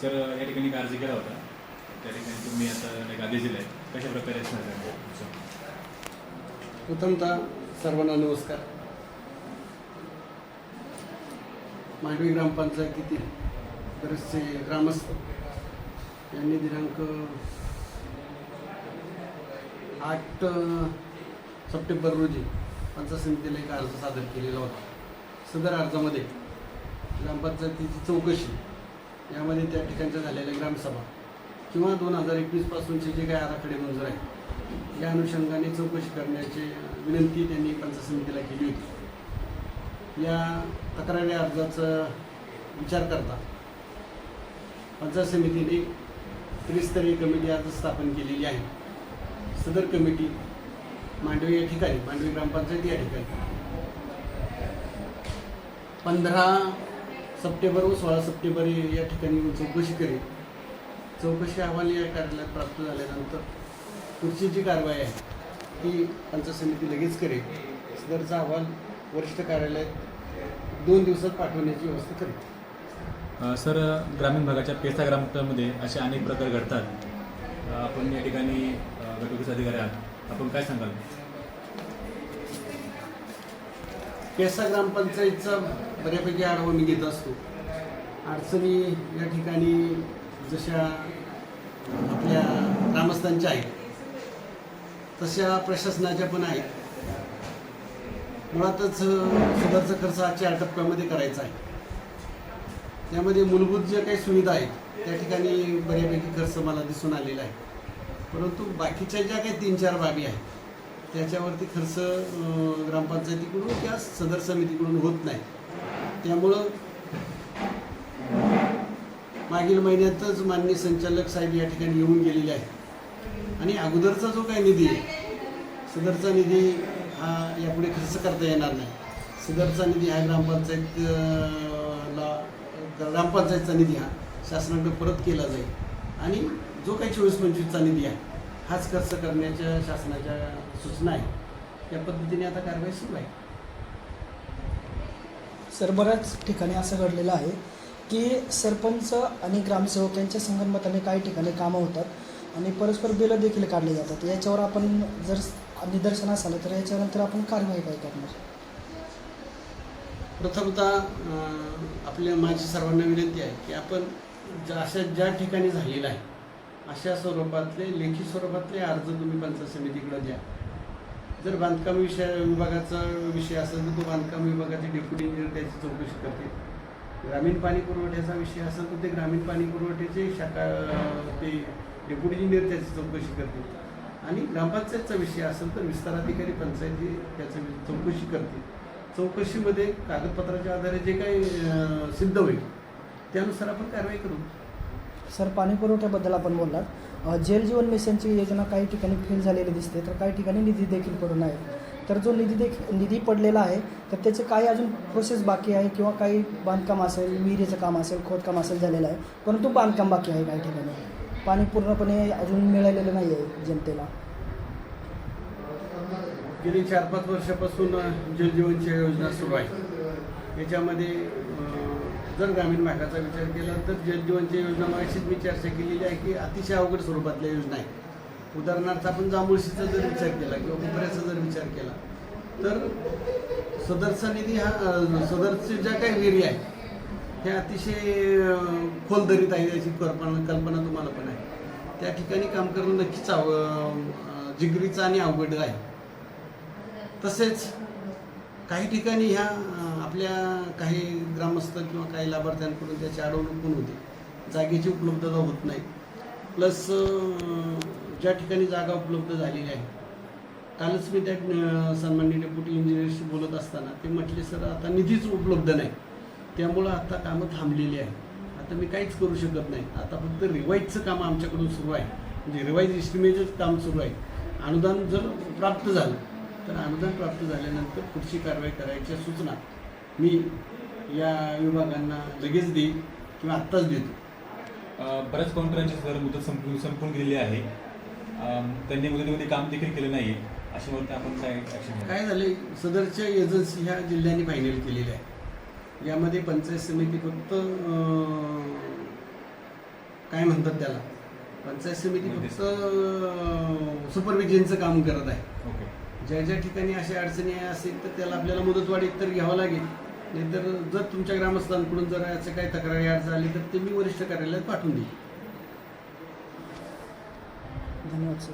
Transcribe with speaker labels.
Speaker 1: Sir या ठिकाणी अर्ज केला होता. त्या ठिकाणी तुम्ही आता एक आदेश दिला आहे कशा प्रकारे असणार
Speaker 2: प्रथमतः सर्वांना नमस्कार. मांडवी ग्रामपंचायतीतील बरेचसे ग्रामस्थ यांनी दिनांक आठ सप्टेंबर रोजी पंचायत समितीला एक अर्ज सादर केलेला होता. सदर अर्जामध्ये ग्रामपंचायतीची चौकशी यामध्ये त्या ठिकाणच्या झालेल्या ग्रामसभा किंवा दोन हजार एकवीसपासूनचे जे काही आराखडे मंजूर आहेत या अनुषंगाने चौकशी करण्याची विनंती त्यांनी पंचायत समितीला केली होती. या तक्रारी अर्जाचा विचार करता पंचायत समितीने त्रिस्तरीय कमिटी आज स्थापन केलेली आहे. सदर कमिटी मांडवी या ठिकाणी मांडवी ग्रामपंचायत या ठिकाणी. पंधरा सप्टेंबर व सोळा सप्टेंबर या ठिकाणी येऊन चौकशी करेल चौकशी अहवाल या कार्यालयात प्राप्त झाल्यानंतर पुढची जी कारवाई आहे ती पंचायत समिती लगेच करेल. सदरचा अहवाल वरिष्ठ कार्यालयात दोन दिवसात पाठवण्याची व्यवस्था करेल.
Speaker 1: सर ग्रामीण भागाच्या पेसा ग्राममध्ये असे अनेक प्रकार घडतात. आपण या ठिकाणी गटविकास अधिकारी आहात. आपण काय सांगाल?
Speaker 2: पेसा ग्रामपंचायतचा बऱ्यापैकी आढावा मी घेत असतो. अडचणी या ठिकाणी जशा आपल्या ग्रामस्थांच्या आहेत तशा प्रशासनाच्या पण आहेत. मुळातच सुधारचा सदरचा खर्च आजच्या आठ टप्प्यामध्ये करायचा आहे. त्यामध्ये मूलभूत ज्या काही सुविधा आहेत त्या ठिकाणी बऱ्यापैकी खर्च मला दिसून आलेला आहे. परंतु बाकीच्या ज्या काही तीन चार बाबी आहेत त्याच्यावरती खर्च ग्रामपंचायतीकडून त्या सदर समितीकडून होत नाही. त्यामुळं मागील महिन्यातच माननीय संचालक साहेब या ठिकाणी येऊन गेलेले आहेत. आणि अगोदरचा जो काही निधी आहे सदरचा निधी हा यापुढे खर्च करता येणार नाही. सदरचा निधी हा ग्रामपंचायत ला ग्रामपंचायतचा निधी हा शासनाकडे परत केला जाईल. आणि जो काही चोवीस पंचवीसचा निधी आहे हाच खर्च करण्याच्या शासनाच्या सूचना आहे या पद्धतीने आता कारवाई सुरू आहे.
Speaker 3: सर बऱ्याच ठिकाणी असं घडलेलं आहे की सरपंच आणि ग्रामसेवक यांच्या संगनमताने काही ठिकाणी कामं होतात आणि परस्पर बिलं देखील काढली जातात. याच्यावर आपण जर निदर्शनास आलं तर याच्यानंतर आपण कारवाई काय करणार?
Speaker 2: प्रथमतः आपल्या माझी सर्वांना विनंती आहे की आपण ज्या अशा ज्या ठिकाणी झालेलं आहे अशा स्वरूपातले लेखी स्वरूपातले अर्ज तुम्ही पंचायत समितीकडे द्या. जर बांधकाम विषय विभागाचा विषय असेल तर तो बांधकाम विभागाचे डेप्युटी इंजिनियर त्याची चौकशी करते ग्रामीण पाणी पुरवठ्याचा विषय असेल तर ते ग्रामीण पाणी पुरवठ्याचे शाखा ते डेप्युटी इंजिनियर त्याची चौकशी करते आणि ग्रामपंचायतचा विषय असेल तर विस्ताराधिकारी पंचायती त्याचं चौकशी करते चौकशीमध्ये कागदपत्राच्या आधारे जे काही सिद्ध होईल त्यानुसार आपण कारवाई करू.
Speaker 3: सर पाणी पुरवठ्याबद्दल आपण बोललात. जल जीवन मिशनची योजना काही ठिकाणी फेल झालेली दिसते तर काही ठिकाणी निधी देखील पडून आहे. तर जो निधी देखील निधी पडलेला आहे तर त्याचे काही अजून प्रोसेस बाकी आहे किंवा काही बांधकाम असेल विहिरीचं काम असेल खोदकाम असेल झालेलं आहे परंतु बांधकाम बाकी आहे काही ठिकाणी. पाणी पूर्णपणे अजून मिळालेलं नाही आहे जनतेला.
Speaker 2: गेली चार पाच वर्षापासून जलजीवनची योजना सुरू आहे. याच्यामध्ये जर ग्रामीण भागाचा विचार केला तर जलजीवनच्या योजना मागाशीच मी चर्चा केलेली आहे की अतिशय अवघड स्वरूपातल्या योजना आहेत. उदाहरणार्थ आपण जांभूळशीचा जर विचार केला किंवा कोपऱ्याचा जर विचार केला तर सदरचा निधी हा सदरचे ज्या काही विहिरी आहेत ह्या अतिशय खोलदरीत आहे याची कल्पना कल्पना तुम्हाला पण आहे. त्या ठिकाणी काम करणं नक्कीच आव जिगरीचं आणि अवघड आहे. तसेच काही ठिकाणी ह्या आपल्या काही ग्रामस्थ किंवा काही लाभार्थ्यांकडून त्याची अडवणूक पण होते. जागेची उपलब्धता होत नाही. प्लस ज्या ठिकाणी जागा उपलब्ध झालेली आहे. कालच मी त्या अं, सन्माननीय डेप्युटी इंजिनियरशी बोलत असताना ते म्हटले सर आता निधीच उपलब्ध नाही. त्यामुळं आता कामं थांबलेली आहे आता मी काहीच करू शकत नाही. आता फक्त रिवाईजचं काम आमच्याकडून सुरू आहे. म्हणजे रिवाईज इस्टिमेटच काम सुरू आहे. अनुदान जर प्राप्त झालं तर अनुदान प्राप्त झाल्यानंतर पुढची कारवाई करायच्या सूचना मी या विभागांना लगेच देईन किंवा आत्ताच देतो.
Speaker 1: बऱ्याच काउंटरांची सर मुदत संपून संपून गेलेली आहे. त्यांनी मुदतीमध्ये काम देखील केलं नाही. अशा वरती आपण काय
Speaker 2: काय झाले सदरच्या एजन्सी ह्या जिल्ह्यांनी फायनल केलेल्या आहे यामध्ये पंचायत समिती फक्त काय म्हणतात त्याला? पंचायत समिती फक्त सुपरविजनचं काम करत आहे.
Speaker 1: ओके.
Speaker 2: ज्या ज्या ठिकाणी अशा अडचणी असेल तर त्याला आपल्याला मुदतवाढीत तर घ्यावं लागेल. नाहीतर जर तुमच्या ग्रामस्थांकडून जर याचं काही तक्रारी अर्ज आली तर ते मी वरिष्ठ कार्यालयात पाठवून देईल.
Speaker 3: धन्यवाद सर.